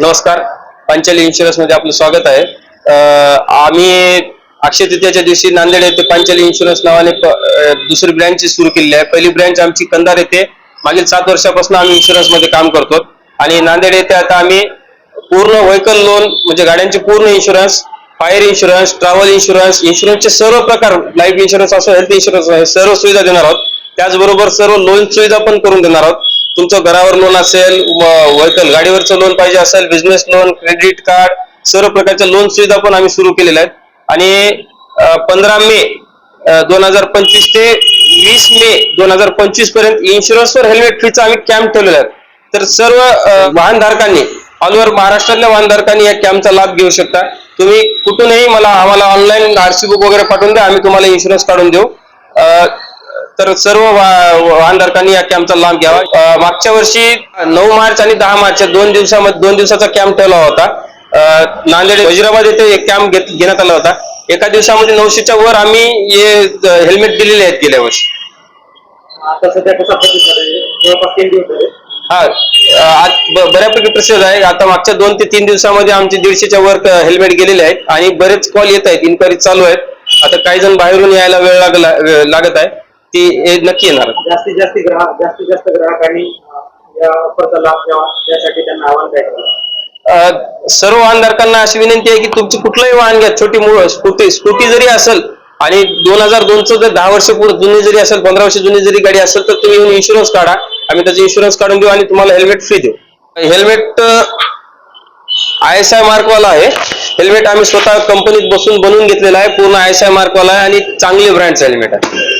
नमस्कार. पांचाली इन्शुरन्समध्ये आपलं स्वागत आहे. आम्ही अक्षय तृतीयाच्या दिवशी नांदेड येथे पांचाली इन्शुरन्स नावाने दुसरी ब्रँच सुरू केलेली आहे. पहिली ब्रँच आमची कंधार येथे. मागील सात वर्षापासून आम्ही इन्शुरन्समध्ये काम करतो. आणि नांदेड येथे आता आम्ही पूर्ण व्हेकल लोन म्हणजे गाड्यांचे पूर्ण insurance fire insurance travel insurance इन्शुरन्सचे सर्व प्रकार लाईफ इन्शुरन्स असो हेल्थ इन्शुरन्स सर्व सुविधा देणार आहोत. त्याचबरोबर सर्व लोन सुविधा पण करून देणार आहोत. तुमचं घरावर लोन असेल व्हेकल गाडीवरचं लोन पाहिजे असेल बिझनेस लोन क्रेडिट कार्ड सर्व प्रकारच्या लोन सुविधा पण आम्ही सुरू केलेल्या आहेत. आणि पंधरा मे दोन हजार पंचवीस ते वीस मे दोन हजार पंचवीसपर्यंत इन्शुरन्सवर हेल्मेट फ्रीचा आम्ही कॅम्प ठेवलेला आहे. तर सर्व वाहनधारकांनी ऑल ओव्हर महाराष्ट्रातल्या वाहनधारकांनी या कॅम्पचा लाभ घेऊ शकता. तुम्ही कुठूनही मला आम्हाला ऑनलाईन आरसी बुक वगैरे पाठवून द्या आम्ही तुम्हाला इन्शुरन्स काढून देऊ. तर सर्व वाहनधारकांनी या कॅम्पचा लाभ घ्यावा. मागच्या वर्षी नऊ मार्च आणि दहा मार्च या दोन दिवसामध्ये दोन दिवसाचा कॅम्प ठेवला होता. नांदेड वजिराबाद येथे एक कॅम्प घेण्यात आला होता. एका दिवसामध्ये नऊशेच्या वर आम्ही हे हेल्मेट दिलेले आहेत गेल्या वर्षी. हा आज बऱ्यापैकी प्रसिद्ध आहे. आता मागच्या दोन ते तीन दिवसामध्ये आमचे दीडशेच्या वर हेल्मेट गेलेले आहेत. आणि बरेच कॉल येत आहेत. इन्क्वायरी चालू आहेत. आता काही जण बाहेरून यायला वेळ लागला लागत आहे. ती नक्की येणार. जास्तीत जास्त ग्राहक जास्तीत जास्त ग्राहकांनी अं, या ऑफरचा लाभ घ्यावा त्यासाठी त्यांना आवाहन सर्व वाहनधारकांना अशी विनंती आहे की तुमची कुठलंही वाहन घ्या छोटी मूळ स्कूटी स्कूटी जरी असेल आणि दोन हजार दोनचं जर दहा वर्ष पूर्व जुनी जरी असेल पंधरा वर्ष जुनी जरी गाडी असेल तर तुम्ही येऊन इन्शुरन्स काढा. आम्ही त्याचा इन्शुरन्स काढून देऊ आणि तुम्हाला हेल्मेट फ्री देऊ. हेल्मेट आय एस आय मार्कवाला आहे. हेल्मेट आम्ही स्वतः कंपनीत बसून बनवून घेतलेला आहे. पूर्ण आय एस आय मार्कवाला आहे आणि चांगले ब्रँडचं हेल्मेट आहे